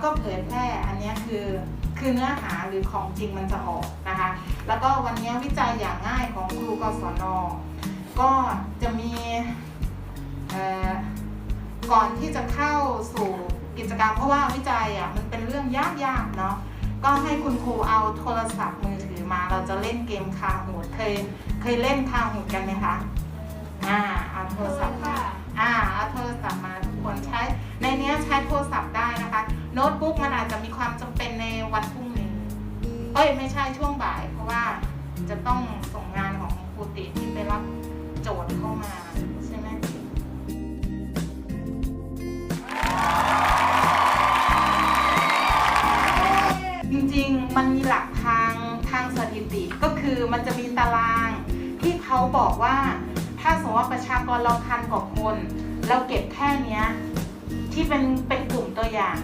แล้วก็เผยแพร่อันเนี้ยคือคือเนื้อหาหรือของจริงมันจะออกนะคะ แล้วก็วันนี้วิจัยอย่างง่ายของครูกศนก็จะมีเอ่อก่อนที่จะเข้าสู่กิจกรรมเพราะว่าวิจัยอะมันเป็นเรื่องยากๆเนาะก็ให้คุณครูเอาโทรศัพท์มือถือมา เราจะเล่นเกมคาหูดเคยเคยเล่นคาหูดกันไหมคะอ่าเอาโทรศัพท์มาอ่าเอาโทรศัพท์มาทุกคนใช้ในเนี้ยใช้โทรศัพท์ กมันอาจจะมีความจำเป็นในวันพรุ่งนี้ เอ้ยไม่ใช่ช่วงบ่าย เพราะว่าจะต้องส่งงานของครูติที่ไปรับโจทย์เข้ามาใช่ไหมจริงๆ มันมีหลักทางทางสถิติก็คือมันจะมีตารางที่เขาบอกว่า ถ้าสมมติว่าประชากรเราพันกว่าคน เราเก็บแค่นี้ที่เป็นเป็นกลุ่มตัวอย่าง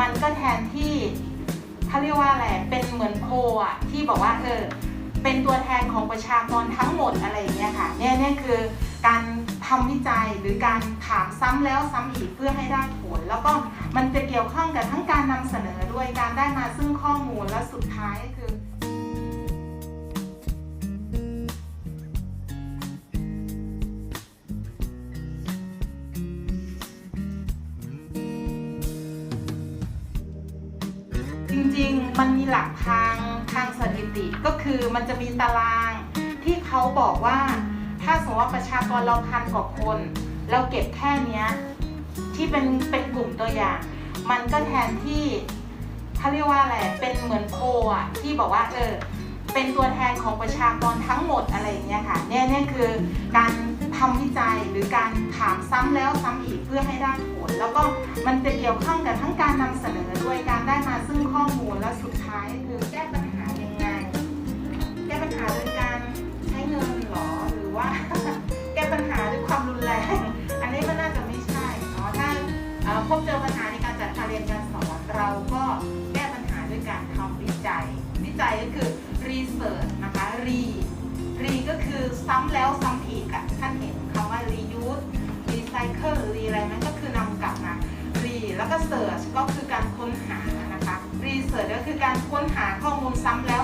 มันก็แทนที่เขาเรียกว่าอะไร เป็นเหมือนโคอะที่บอกว่าเออเป็นตัวแทนของประชากรทั้งหมดอะไรอย่างเงี้ยค่ะเนี่ยเนี่ยคือการทำวิจัยหรือการถามซ้ำแล้วซ้ำอีกเพื่อให้ได้ผล แล้วก็มันจะเกี่ยวข้องกับทั้งการนำเสนอด้วยการได้มาซึ่งข้อมูลและสุดท้ายคือ จริงๆ มันมีหลักทางทางสถิติก็คือมันจะมีตารางที่เขาบอกว่า ถ้าสมมติว่าประชากรเราพันกว่าคน เราเก็บแค่เนี้ยที่เป็นเป็นกลุ่มตัวอย่าง มันก็แทนที่เขาเรียกว่าอะไรเป็นเหมือนโพลอะที่บอกว่าเออเป็นตัวแทนของประชากรทั้งหมดอะไรอย่างเงี้ยค่ะเนี่ยเนี่ยคือการทำวิจัยหรือการถามซ้ำแล้ว มันจะเกี่ยวข้องกับทั้งการนำเสนอด้วยการได้มาซึ่งข้อมูลและสุดท้ายคือแก้ปัญหายังไง แก้ปัญหาโดยการใช้เงินหรอหรือว่า แก้ปัญหาด้วยความรุนแรง อันนี้ก็น่าจะไม่ใช่เนาะถ้าพบเจอปัญหาในการจัดการเรียนการสอนเราก็แก้ปัญหาด้วยการทำวิจัย วิจัยก็คือ research นะคะ re re ก็คือซ้ำแล้วซ้ำ ก็ search ก็คือการค้นหานะคะ research ก็คือการค้นหาข้อมูลซ้ำแล้ว